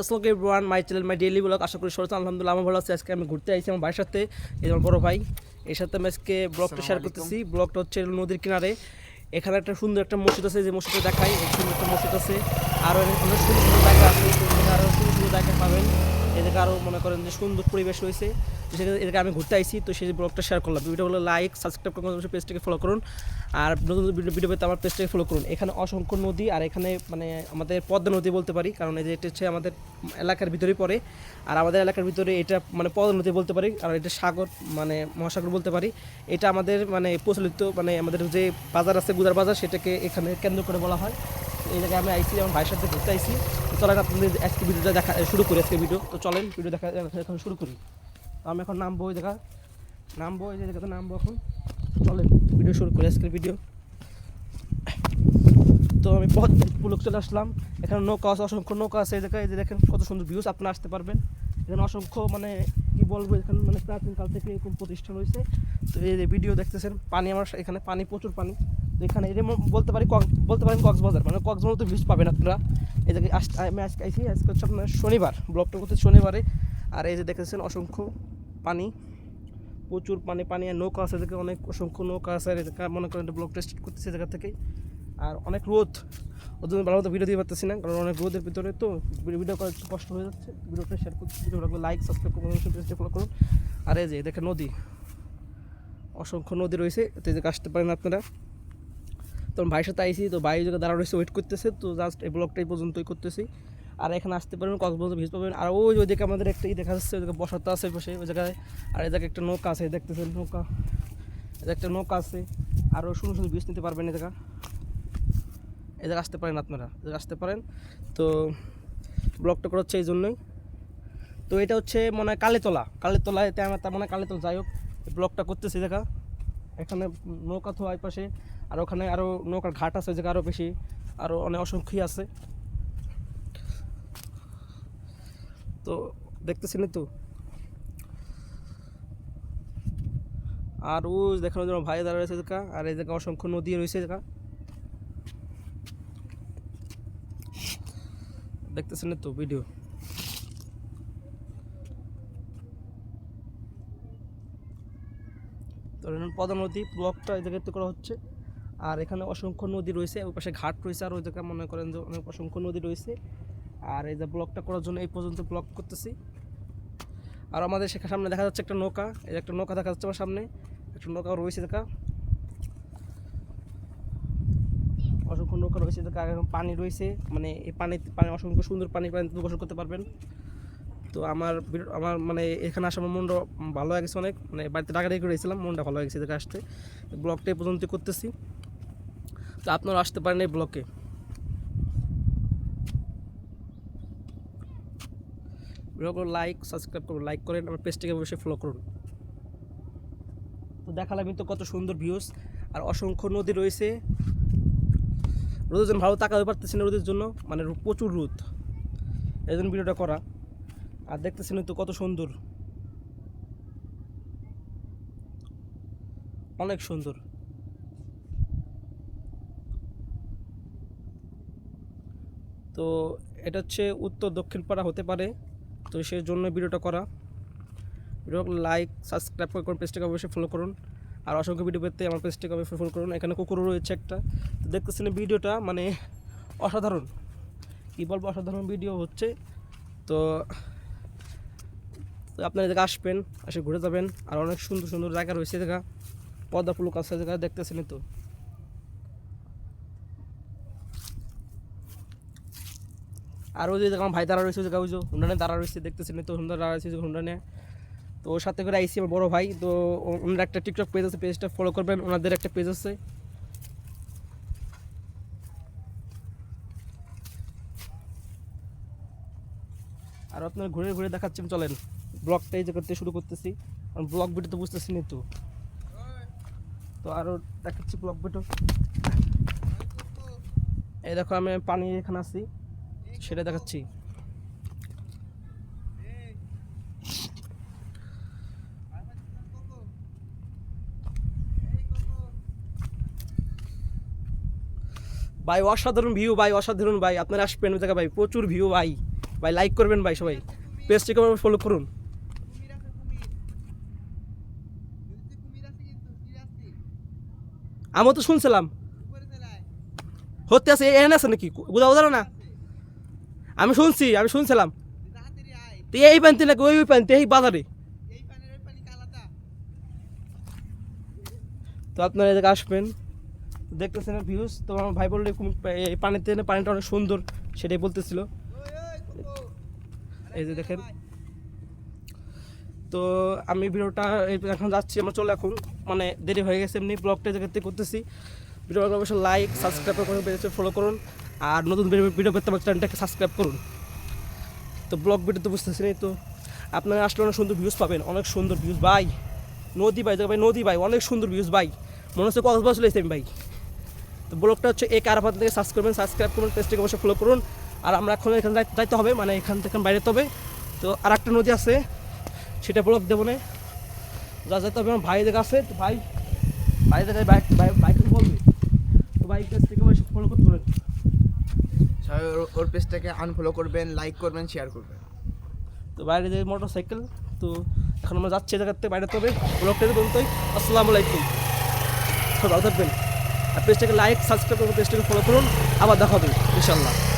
আসসালামু everyone my channel my daily blog আশা করি সরতে আলহামদুলিল্লাহ আমি ভালো আছে। আজকে আমি ঘুরতে আইছি আমার ভাইয়ের সাথে এই আমার বড় ভাই। এর সাথে আমি আজকে ব্লগটা শেয়ার করতেছি। ব্লগটা হচ্ছে নদীর কিনারে। এখানে একটা সুন্দর একটা মসজিদ আছে যে মসজিদটা দেখাই। সুন্দর একটা মসজিদ আছে। আরও অনেক সুন্দর সুন্দর জায়গা আছে আরও সুন্দর সুন্দর জায়গা পাবেন। এদিকে আরও মনে করেন যে সুন্দর পরিবেশ রয়েছে। সেখানে এদিকে আমি ঘুরতে আইছি, তো সেই ব্লগটা শেয়ার করলাম। ভিডিওগুলো লাইক সাবস্ক্রাইব করুন পেজটাকে ফলো করুন। আর নতুন ভিডিও ভিডিও পেতে আমার পেজটাকে ফলো করুন। এখানে অসংখ্য নদী আর এখানে মানে আমাদের পদ্মা নদী বলতে পারি, কারণ এই যে এটা হচ্ছে আমাদের এলাকার ভিতরেই পড়ে। আর আমাদের এলাকার ভিতরে এটা মানে পদ্মা নদী বলতে পারি, আর এটা সাগর মানে মহাসাগর বলতে পারি। এটা আমাদের মানে প্রচলিত মানে আমাদের যে বাজার আছে গুদার বাজার, সেটাকে এখানে কেন্দ্র করে বলা হয়। এই জায়গায় আমি আইসি আমার ভাইয়ের সাথে ঘুরতে আইসি তো চলেন আপনাদের আজকে ভিডিওটা দেখা শুরু করি আজকে ভিডিও। তো চলেন ভিডিও দেখা এখন শুরু করি। তো আমি এখন নামবো ওই জায়গা। নামবো যে জায়গাতে নামবো এখন। চলেন ভিডিও শুরু করি আজকের ভিডিও। তো আমি পুলক চলে আসলাম। এখানে নৌকা আছে, অসংখ্য নৌকা আছে এই জায়গায়। এই দেখেন, কত সুন্দর ভিউজ আপনারা আসতে পারবেন। এখানে অসংখ্য মানে কি বলব, এখানে মানে প্রাচীনকাল থেকে এরকম প্রতিষ্ঠান হয়েছে তো এই যে ভিডিও দেখতেছেন, পানি আমার এখানে পানি, প্রচুর পানি। এখানে এরকম বলতে পারি বলতে পারেন কক্সবাজার মানে কক্সবাজার তো ভিউজ পাবেন আপনারা। এই জায়গায় আমি আজকে আইসি আজকে হচ্ছে আপনার শনিবার, ব্লগটা করতে শনিবারে। আর এই যে দেখতেছেন অসংখ্য পানি, প্রচুর পানি পানি আর নৌকা আছে, এদিকে অনেক অসংখ্য নৌকা আছে, আর এদিকে মনে করেন ব্লগ টেস্ট করতেছে জায়গা থেকে। আর অনেক রোদ, ওর জন্য ভালো মতো ভিডিও দিয়ে পারতেছি না, কারণ অনেক রোদের ভিতরে তো ভিডিও করা একটু কষ্ট হয়ে যাচ্ছে। ভিডিওটা শেয়ার করতে ভিডিওটা লাইক সাবস্ক্রাইব করুন ফলো করুন। আর এই যে দেখেন নদী, অসংখ্য নদী রয়েছে, তো এই যে আসতে পারেন আপনারা। তো ভাইয়ের সাথে আইসি তো ভাই জায়গায় দাঁড়া রয়েছে ওয়েট করতেছে, তো জাস্ট এই ব্লগটা এই পর্যন্তই করতেছি। আর এখানে আসতে পারবেন, কক্সবাজার ভিজ পাবেন। আর ওই ওইদিকে আমাদের একটা ই দেখা যাচ্ছে, ওইদিকে বসাতে আছে বসে, ওই জায়গায়। আর এই জায়গায় একটা নৌকা আছে দেখতেছেন নৌকা। একটা নৌকা আছে। আরও সুন্দর সুন্দর ভিউজ নিতে পারবেন এই জায়গা। এই জায়গায় আসতে পারেন আপনারা আসতে পারেন। তো ব্লগটা করা হচ্ছে এই জন্যই। তো এটা হচ্ছে মনে হয় কালেতলা। এতে আমার তার মানে কালেতলা, যাই হোক ব্লগটা করতেছি দেখা এখানে নৌকা ওই পাশে। আর ওখানে আরও নৌকার ঘাট আছে জায়গায় আরও বেশি আরও অনেক অসংখ্যই আছে। তো দেখতেছেন তো? আর ও দেখানো জন্য ভাই দাঁড়া রয়েছে দেখা আর এই জায়গায় অসংখ্য নদী রয়েছে দেখা দেখতেছেন তো ভিডিও? তো নদী, ব্লকটা এই জায়গাতে করা হচ্ছে। আর এখানে অসংখ্য নদী রয়েছে, ওই পাশে ঘাট রয়েছে, আর ওই জায়গায় মনে করেন যে অনেক অসংখ্য নদী রয়েছে। আর এই যে ব্লকটা করার জন্য এই পর্যন্ত ব্লক করতেছি। আর আমাদের সেখানে সামনে দেখা যাচ্ছে একটা নৌকা, এই একটা নৌকা দেখা যাচ্ছে আমার সামনে, একটা নৌকা রয়েছে দেখা। অসংখ্য নৌকা রয়েছে দেখা পানি রয়েছে মানে এই পানি পানি, অসংখ্য সুন্দর পানি পানিতে গোসল করতে পারবেন। তো আমার আমার মানে এখানে আসার মনটা ভালো হয়ে গেছে অনেক মানে বাড়িতে রেখে রয়েছিলাম মনটা ভালো হয়ে গেছে এদিকে আসতে। ব্লগটা এই পর্যন্ত করতেছি। তো আপনারা আসতে পারেন এই ব্লকে। লাইক সাবস্ক্রাইব করুন লাইক করেন, আমার পেজটাকে অবশ্যই ফলো করুন। তো দেখালাম কিন্তু কত সুন্দর ভিউজ আর অসংখ্য নদী রয়েছে। রোদের জন্য ভালো তাকাতে পারতেছি না রোদের জন্য মানে প্রচুর রোদ। এই জন্য ভিডিওটা করা। আর দেখতেছেন তো কত সুন্দর। অনেক সুন্দর। তো এটা হচ্ছে উত্তর দক্ষিণ পাড়া হতে পারে। তো সেই জন্য ভিডিওটা করা ভিডিও লাইক সাবস্ক্রাইব করুন পেজটাকে অবশ্যই ফলো করুন। আর অসংখ্য ভিডিও পেতে আমার পেজটাকে অবশ্যই ফলো করুন। এখানে কুকুরও রয়েছে একটা। তো দেখতেছেন ভিডিওটা মানে অসাধারণ। কী বলব, অসাধারণ ভিডিও হচ্ছে। তো আপনারা এদিকে আসবেন, এসে ঘুরে যাবেন। আর অনেক সুন্দর সুন্দর জায়গা রয়েছে দেখা পদ্মা ফুল কাছে জায়গা দেখতেছেন তো। আর ওই যে দেখলাম ভাই দাঁড়া রয়েছে, ওই যে হুন্ডা দাঁড়া রয়েছে, দেখতেছেন তো হুন্ডা দাঁড়া রয়েছে যে হুন্ডা নিয়ে। তো ওর সাথে করে আইসি আমার বড় ভাই, তো ওনার একটা টিকটক পেজ আছে পেজটা ফলো করবেন, ওনাদের একটা পেজ আছে। আর আপনার ঘুরে ঘুরে দেখাচ্ছি চলেন। ব্লগটা এই করতে শুরু করতেছি। কারণ ব্লগ ভিডিও তো বুঝতেছি না তো। তো আরও দেখাচ্ছি ব্লগ ভিডিও এই দেখো, আমি পানি এখানে আছি। সেটা দেখাচ্ছি। ভাই, অসাধারণ ভিউ ভাই, অসাধারণ ভাই। আপনারা আসবেন জায়গায় ভাই, প্রচুর ভিউ ভাই। ভাই লাইক করবেন ভাই সবাই। পেজটিকে ফলো করুন। আমি তো শুনছিলাম। হতে আছে এখানে আছে নাকি? বুঝা বোঝা না? আমি শুনছি, আমি শুনছিলাম। তো এই প্যান্টি নাকি ওই ওই প্যান্টি, এই বাজারে? তো আপনারা এদিকে আসবেন। দেখতেছেন ভিউজ তো আমার ভাই বললে এই পানিতে পানিটা অনেক সুন্দর, সেটাই বলতেছিল। এই যে দেখেন। তো আমি ভিডিওটা এখন যাচ্ছি, আমরা চলে এখন। মানে দেরি হয়ে গেছে, এমনি ব্লগটা জায়গাতে করতেছি। ভিডিওটা অবশ্যই লাইক সাবস্ক্রাইব করুন ফলো করুন। আর নতুন ভিডিও পেতে আমার চ্যানেলটাকে সাবস্ক্রাইব করুন। তো ব্লগ ভিডিও তো বুঝতেছি না তো। আপনারা আসলে অনেক সুন্দর ভিউজ পাবেন, অনেক সুন্দর ভিউজ ভাই। নদী ভাই ভাই, নদী ভাই, অনেক সুন্দর ভিউজ ভাই। মনে হচ্ছে বছর চলে ভাই। তো ব্লগটা হচ্ছে এই কারাপাত থেকে সাবস্ক্রাইব করবেন সাবস্ক্রাইব করুন পেজটিকে অবশ্যই ফলো করুন। আর আমরা এখন এখানে যাই- যাইতে হবে মানে এখান থেকে বাইরে হবে। তো আর একটা নদী আছে, সেটা ব্লগ দেবো না। যা যেতে হবে আমার ভাই দেখা আছে তো ভাই ভাই দেখা বাইক বাইক বলবে। তো বাইক কাছ থেকে অবশ্যই ফলো করতে পারেন। সবাই ওর- পেজটাকে আনফলো করবেন লাইক করবেন শেয়ার করবেন। তো বাইরে যে মোটর সাইকেল তো এখন আমরা যাচ্ছি এই জায়গাতে বাইরে তবে ব্লগটা বলতেই আসসালামু আলাইকুম। সব ভালো থাকবেন। আর পেজটাকে লাইক সাবস্ক্রাইব করুন পেজটাকে ফলো করুন। আবার দেখাবেন ইনশাল্লাহ